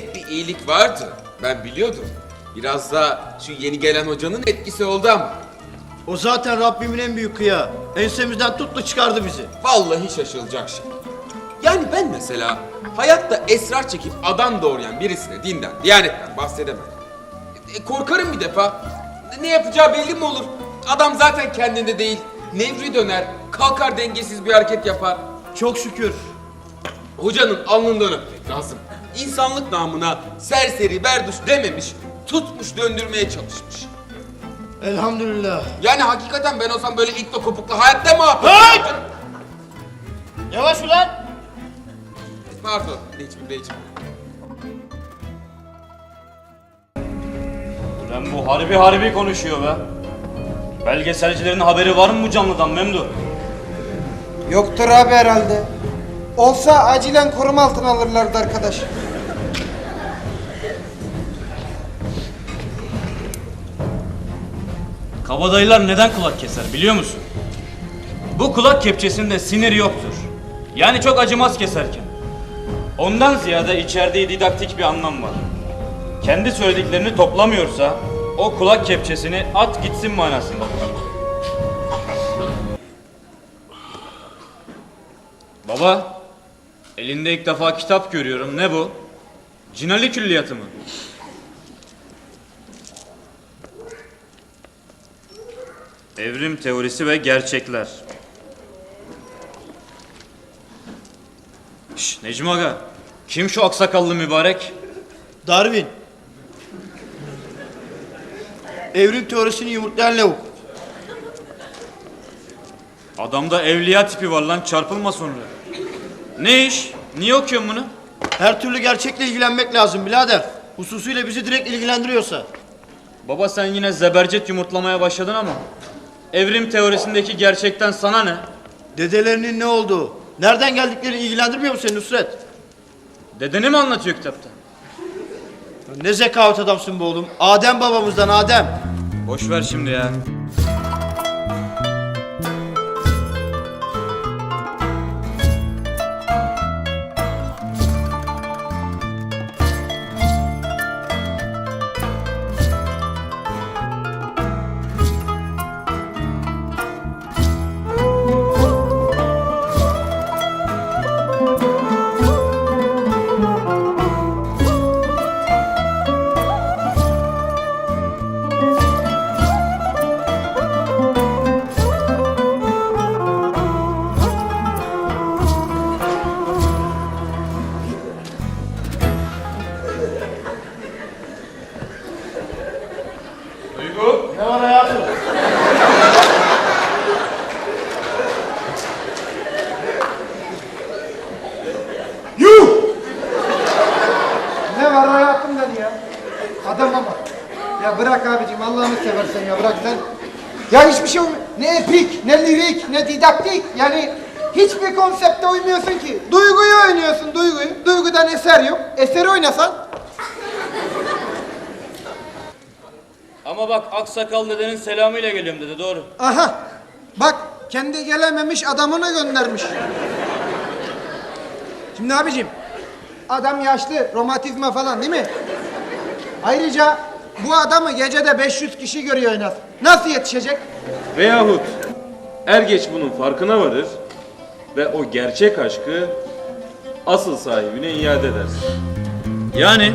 Bir iyilik vardı. Ben biliyordum. Biraz da şu yeni gelen hocanın etkisi oldu ama. O zaten Rabbimin en büyük kıya. Ensemizden tuttu çıkardı bizi. Vallahi şaşılacak şey. Yani ben mesela hayatta esrar çekip adam doğrayan birisine dinden, diyanetten bahsedemem. E, korkarım bir defa. Ne yapacağı belli mi olur? Adam zaten kendinde değil. Nevri döner, kalkar dengesiz bir hareket yapar. Çok şükür. Hocanın alnından öpmek lazım. İnsanlık namına serseri berduş dememiş, tutmuş döndürmeye çalışmış. Elhamdülillah. Yani hakikaten ben olsam böyle itlo kopukla hayatta mı yaparım? Hey! Yavaş ulan. Pardon, Necmi Beyciğim. Ulan bu harbi harbi konuşuyor be. Belgeselcilerin haberi var mı bu canlıdan Memdu? Yoktur abi herhalde. Olsa acilen koruma altına alırlardı arkadaş. Kabadayılar neden kulak keser biliyor musun? Bu kulak kepçesinde sinir yoktur. Yani çok acımaz keserken. Ondan ziyade içerdiği didaktik bir anlam var. Kendi söylediklerini toplamıyorsa o kulak kepçesini at gitsin manasındadır. Baba, elinde ilk defa kitap görüyorum. Ne bu? Cinali külliyatı mı? Evrim teorisi ve gerçekler. Şş, Necmi Aga, kim şu aksakallı mübarek? Darwin. Evrim teorisini yumurtlayan lavuk. Adamda evliya tipi var lan çarpılma sonra. Ne iş? Niye okuyorsun bunu? Her türlü gerçekle ilgilenmek lazım birader. Hususuyla bizi direkt ilgilendiriyorsa. Baba sen yine zebercet yumurtlamaya başladın ama. Evrim teorisindeki gerçekten sana ne? Dedelerinin ne olduğu, nereden geldikleri ilgilendirmiyor mu seni Nusret? Dedeni mi anlatıyor kitapta? Ne zekavet adamsın bu oğlum. Adem babamızdan Adem. Boş ver şimdi ya. Adam ama. Ya bırak abicim Allah'ını seversen ya bırak sen. Ya hiçbir şey olmuyor. Ne epik, ne lirik, ne didaktik. Yani hiçbir konsepte uymuyorsun ki. Duyguyu oynuyorsun duyguyu. Duygudan eser yok. Eseri oynasan. Ama bak aksakal dedenin selamıyla geliyorum dedi doğru. Aha. Bak kendi gelememiş adamını göndermiş. Şimdi abicim adam yaşlı romatizma falan değil mi? Ayrıca bu adamı gecede 500 kişi görüyor en. Nasıl yetişecek? Veyahut er geç bunun farkına varır ve o gerçek aşkı asıl sahibine iade eder. Yani